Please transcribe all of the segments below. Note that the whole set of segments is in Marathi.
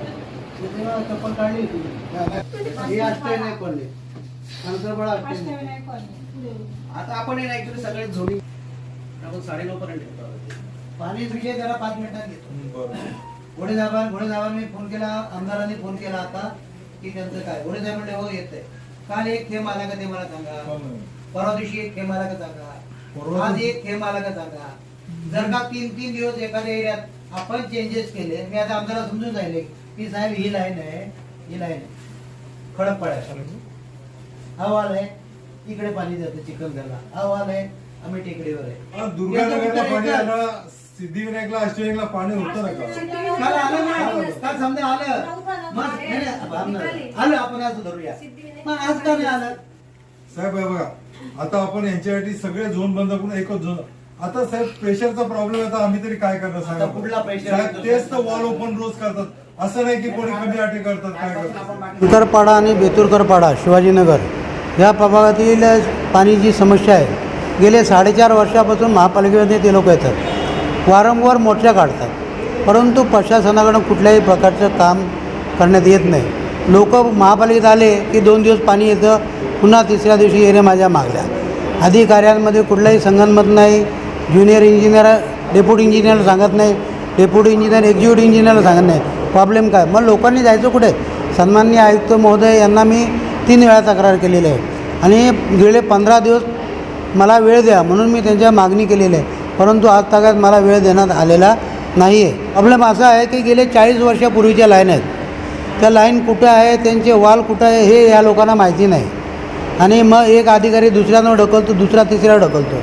चप्पल काढली होती ही अष्टय नाही पडली नंतर नाही आता आपण हे ऍक्च्युली सगळे झोडी आपण साडेनऊ पर्यंत पाणी विषय जरा पाच मिनिटात घेतो घोडे साहेबां घोडे साहेबांनी फोन केला आमदारांनी फोन केला आता की त्यांचं काय घोडे साहेब म्हणले हो येतंय काल एक थेंब आला का ते मला सांगा? परवा दिवशी एक थेंब आला का सांगा? आज एक थेंब आला का सांगा? जर का तीन तीन दिवस एखाद्या एरियात आपण चेंजेस केले मी आता आमदाराला समजून जायले की साहेब ही लाईन आहे ही लाईन आहे. खडक पडायचं हा वाल आहे. इकडे पाणी जातं चिखलदरला हा वाल आहे. आम्ही टेकडीवर आहे. दुर्गानगरला पाणी आलं सिद्धिविनायकला अष्टविनायकला पाणी होतं ना का? काल आलं ना? काल समजा मग आलं. आलं आपण आज धरूया. मग आज का नाही आलं? साहेब हे बघा आता आपण यांच्यासाठी सगळे झोन बंद करून एकच झोन. आता साहेब प्रेशरचा प्रॉब्लेम आहे तर आम्ही तरी काय करणार आता साहेब? कुठला pressure साहेब आहे? तेच तर वॉल ओपन रोज करतात. असं नाही की कोणी कमी अटी करतात काय करतात? उतरपाडा आणि बेतुरकरपाडा शिवाजीनगर या प्रभागातील पाणी जी समस्या आहे गेले साडेचार वर्षापासून महापालिकेमध्ये ते लोक येतात. वारंवार मोर्चा काढतात. परंतु प्रशासनाकडून कुठल्याही प्रकारचं काम करण्यात येत नाही. लोक महापालिकेत आले की दोन दिवस पाणी येतं पुन्हा तिसऱ्या दिवशी येणे माझ्या मागल्या. अधिकाऱ्यांमध्ये कुठलाही संगनमत नाही. ज्युनियर इंजिनियर डेप्युटी इंजिनियर सांगत नाही. डेप्युटी इंजिनियर एक्झिक्युटिव्ह इंजिनियरला सांगत नाही. प्रॉब्लेम काय? मग लोकांनी जायचं कुठे? सन्मान्य आयुक्त महोदय यांना मी तीन वेळा तक्रार केलेली आहे. आणि गेले पंधरा दिवस मला वेळ द्या म्हणून मी त्यांच्या मागणी केलेली आहे. परंतु आज तागात मला वेळ देण्यात आलेला नाही आहे प्रॉब्लेम असा आहे की गेले चाळीस वर्षापूर्वीच्या लाईन आहेत. त्या लाईन कुठं आहे? त्यांचे वाल कुठं आहे? हे या लोकांना माहिती नाही. आणि मग एक अधिकारी दुसऱ्यानं ढकलतो दुसरा तिसऱ्या ढकलतो.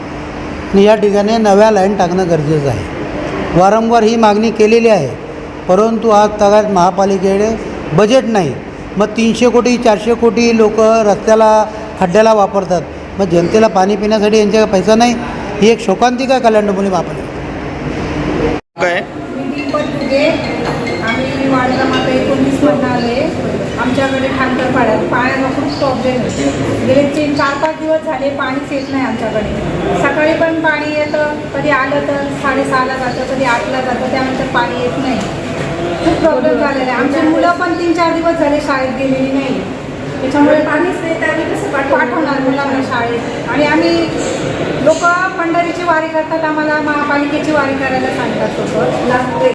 आणि या ठिकाणी नव्या लाईन टाकणं गरजेचं आहे. वारंवार ही मागणी केलेली आहे. परंतु आज तगात महापालिकेकडे बजेट नाही. मग तीनशे कोटी चारशे कोटी लोक रस्त्याला खड्ड्याला वापरतात. मग जनतेला पाणी पिण्यासाठी यांच्याकडे पैसा नाही. ही एक शोकांतिका कल्याण मुली महापालिका काय मी दीपक दुगे आम्ही वार्ड क्रमांक एकोणतीस मधून आले आमच्याकडे खांडर पाड्यात पाण्याचा खूप प्रॉब्लेम आहे गेले तीन चार पाच दिवस झाले पाणीच येत नाही आमच्याकडे. सकाळी पण पाणी येतं कधी आलं तर साडेसहाला जातं कधी आठला जातं त्यानंतर पाणी येत नाही. खूप प्रॉब्लेम झालेला आहे. आमची मुलं पण तीन चार दिवस झाले शाळेत गेलेली नाही. त्याच्यामुळे पाणीच नाही तर आम्ही कसं पाठवणार? मुलांना शाळेत. आणि आम्ही लोक पंढरीची वारी करतात आम्हाला महापालिकेची वारी करायला सांगतात लोक.